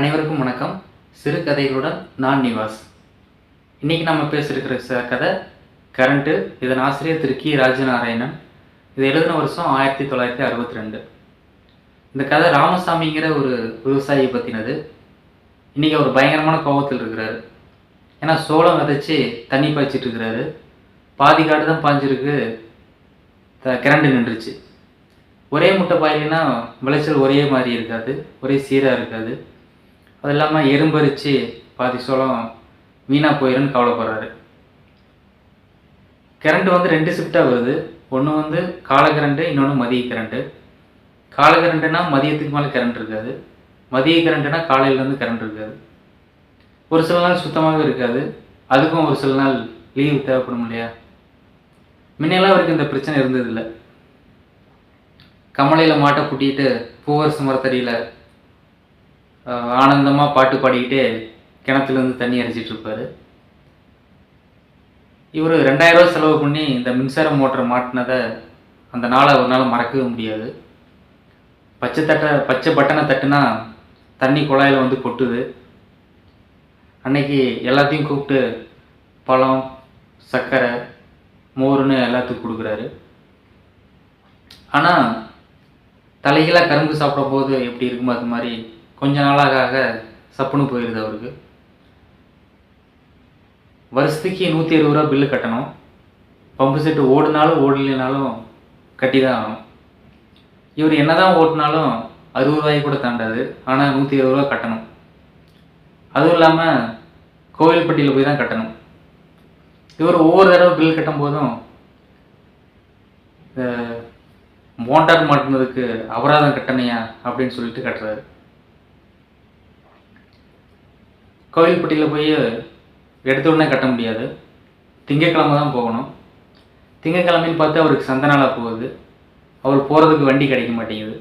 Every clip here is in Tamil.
அனைவருக்கும் வணக்கம். சிறுகதைகளுடன் நான் நிவாஸ். இன்றைக்கி நம்ம பேசியிருக்கிற ச- கதை கரண்ட்டு இதன் ஆசிரியர் திரு கி. ராஜநாராயணன். இது எழுதின வருஷம் ஆயிரத்தி தொள்ளாயிரத்தி அறுபத்தி ரெண்டு இந்த கதை ராமசாமிங்கிற ஒரு விவசாயியை பற்றினது இன்னைக்கு அவர் பயங்கரமான கோபத்தில் இருக்கிறாரு. ஏன்னா சோளம் விதைச்சி தண்ணி பாய்ச்சிட்டு இருக்கிறாரு. பாதி காடு தான் பாய்ஞ்சிருக்கு. த கரண்ட் நின்றுச்சு. ஒரே முட்டை பாயிலினா விளைச்சல் ஒரே மாதிரி இருக்காது. ஒரே சீராக இருக்காது. அது இல்லாமல் எறும்பரிச்சு பாதி சோளம் வீணாக போயிருன்னு கவலைப்படுறாரு. கரண்ட் வந்து ரெண்டு ஷிஃப்டாக வருது. ஒன்று வந்து காலை கரண்ட்டு இன்னொன்று மதிய கரண்ட்டு காலை கரண்ட்டுனா மதியத்துக்கு மேலே கரண்ட் இருக்காது. மதிய கரண்ட்டுனா காலையிலேருந்து கரண்ட் இருக்காது. ஒரு சில நாள் சுத்தமாகவே இருக்காது. அதுக்கும் ஒரு சில நாள் லீவ் தேவைப்படும் இல்லையா? முன்னெல்லாம் அவருக்கு இந்த பிரச்சனை இருந்ததில்லை. கமலையில் மாட்டை கூட்டிகிட்டு பூவரசு மரத்தடியில் ஆனந்தமாக பாட்டு பாடிக்கிட்டு கிணத்துலேருந்து தண்ணி அரைச்சிட்டு இருப்பார். இவர் ரெண்டாயிரரூவா செலவு பண்ணி இந்த மின்சார மோட்டர் மாட்டினதை அந்த நாளை அவரால் மறக்கவே முடியாது. பச்சை தட்டை பச்சை பட்டனை தட்டுனா தண்ணி குழாயில் வந்து கொட்டுது. அன்னைக்கு எல்லாத்தையும் கூப்பிட்டு பழம் சர்க்கரை மோர்னு எல்லாத்துக்கும் கொடுக்குறாரு. ஆனால் தலைகீழாக கரும்பு சாப்பிடும் போது எப்படி இருக்குமோ அது மாதிரி கொஞ்ச நாளாக ஆக சப்புன்னு போயிடுது அவருக்கு. வருஷத்துக்கு நூற்றி இருபது ரூபா பில்லு கட்டணும். பம்பு செட்டு ஓடுனாலும் ஓடலைனாலும் கட்டி தான் ஆகணும். இவர் என்னதான் ஓட்டினாலும் அறுபது ரூபாய்க்கு கூட தாண்டாது. ஆனால் நூற்றி இருபது ரூபா கட்டணும். அதுவும் இல்லாமல் கோவில்பட்டியில் போய் தான் கட்டணும். இவர் ஒவ்வொரு தடவை பில் கட்டும் போதும் மோட்டார் மாட்டினதுக்கு அபராதம் கட்டணையா அப்படின்னு சொல்லிட்டு கட்டுறாரு. கோவில்பட்டியில் போய் எடுத்த உடனே கட்ட முடியாது. திங்கக்கிழமை தான் போகணும். திங்கக்கிழமைன்னு பார்த்து அவருக்கு சந்த நாளாக போகுது. அவர் போகிறதுக்கு வண்டி கிடைக்க மாட்டேங்குது.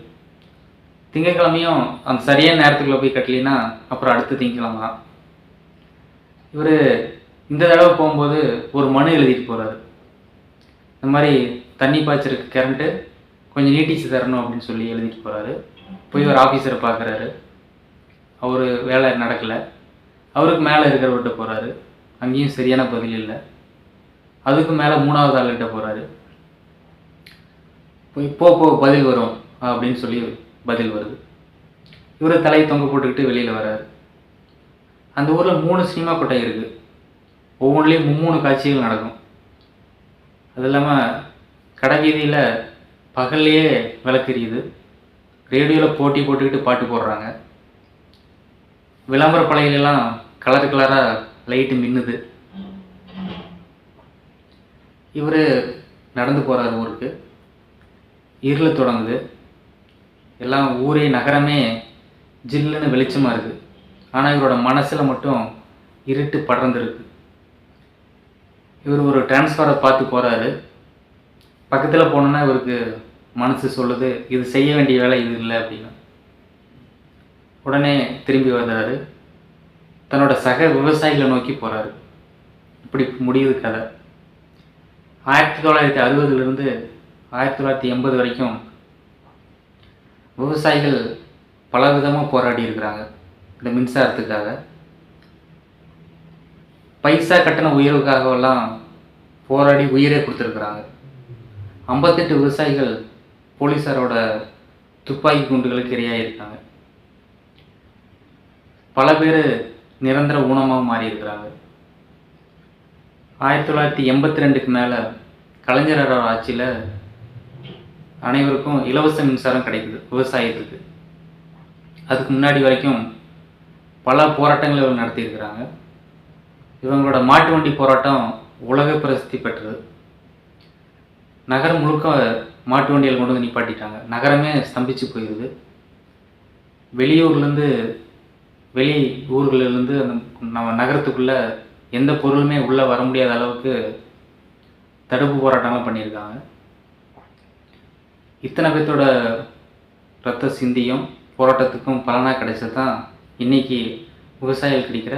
திங்கக்கிழமையும் அந்த சரியான நேரத்துக்குள்ளே போய் கட்டலின்னா அப்புறம் அடுத்த திங்கக்கிழமை தான். இவர் இந்த தடவை போகும்போது ஒரு மனு எழுதிட்டு போகிறாரு இந்த மாதிரி தண்ணி பாய்ச்சிருக்கு கரண்ட்டு கொஞ்சம் நீட்டிச்சு தரணும் அப்படின்னு சொல்லி எழுதிட்டு போகிறாரு போய் ஒரு ஆஃபீஸரை பார்க்குறாரு. அவர் வேலை நடக்கலை. அவருக்கு மேலே இருக்கிறவர்கிட்ட போகிறாரு அங்கேயும் சரியான பதில் இல்லை. அதுக்கு மேலே மூணாவது ஆளுகிட்ட போகிறாரு இப்போ போ பதில் வரும் அப்படின்னு சொல்லி பதில் வருது. இவர் தலையை தொங்க போட்டுக்கிட்டு வெளியில் வர்றாரு. அந்த ஊரில் மூணு சினிமா கொட்டை இருக்குது ஒவ்வொன்றிலையும் மும்மூணு காட்சிகள் நடக்கும். அது இல்லாமல் கடை வீதியில் பகல்லையே விளக்கெரியுது. ரேடியோவில் போட்டி போட்டுக்கிட்டு பாட்டு போடுறாங்க. விளம்பர பலகையிலலாம் கலர் கலராக லைட்டு மின்னுது. இவர் நடந்து போகிறார் ஊருக்கு. இருள தொடங்குது. எல்லாம் ஊரே நகரமே ஜில்லுன்னு வெளிச்சமாக இருக்குது ஆனால் இவரோட மனசில் மட்டும் இருட்டு படர்ந்துருக்கு. இவர் ஒரு டிரான்ஸ்ஃபரை பார்த்து போகிறாரு பக்கத்தில் போனோன்னா இவருக்கு மனசு சொல்லுது இது செய்ய வேண்டிய வேலை இது இல்லை அப்படின்னு. உடனே திரும்பி வர்றாரு தன்னோட சக விவசாயிகளை நோக்கி போகிறாரு இப்படி முடியுது கதை. ஆயிரத்தி தொள்ளாயிரத்தி அறுபதுலேருந்து ஆயிரத்தி தொள்ளாயிரத்தி எண்பது வரைக்கும் விவசாயிகள் பல விதமாக போராடி இருக்கிறாங்க. இந்த மின்சாரத்துக்காக. பைசா கட்டண உயர்வுக்காகவெல்லாம் போராடி உயிரே கொடுத்துருக்குறாங்க. ஐம்பத்தெட்டு விவசாயிகள் போலீஸாரோட துப்பாக்கி குண்டுகளுக்கு இரையாயிருக்காங்க. பல பேர் நிரந்தர ஊனமாக மாறியிருக்கிறாங்க. ஆயிரத்தி தொள்ளாயிரத்தி எண்பத்தி ரெண்டுக்கு மேலே கலைஞர் ஆட்சியில் அனைவருக்கும் இலவச மின்சாரம் கிடைக்குது விவசாயத்துக்கு. அதுக்கு முன்னாடி வரைக்கும் பல போராட்டங்கள் இவங்க நடத்தியிருக்கிறாங்க. இவங்களோட மாட்டு வண்டி போராட்டம் உலக பிரசித்தி பெற்றது. நகரம் முழுக்க மாட்டு வண்டிகள் கொண்டு வந்து நிப்பாட்டிட்டாங்க. நகரமே ஸ்தம்பிச்சு போயிடுது வெளியூர்லேருந்து வெளி ஊர்களிலிருந்து அந்த நம்ம நகரத்துக்குள்ளே எந்த பொருளுமே உள்ளே வர முடியாத அளவுக்கு தடுப்பு போராட்டம்லாம் பண்ணியிருக்காங்க. இத்தனை பேர்த்தோட ரத்த சிந்தியும் போராட்டத்துக்கும் பலனாக கிடைச்சது தான் இன்னைக்கு விவசாயிகள் கிடைக்கிற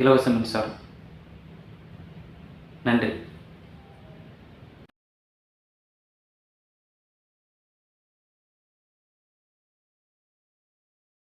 இலவச மின்சாரம். நன்றி.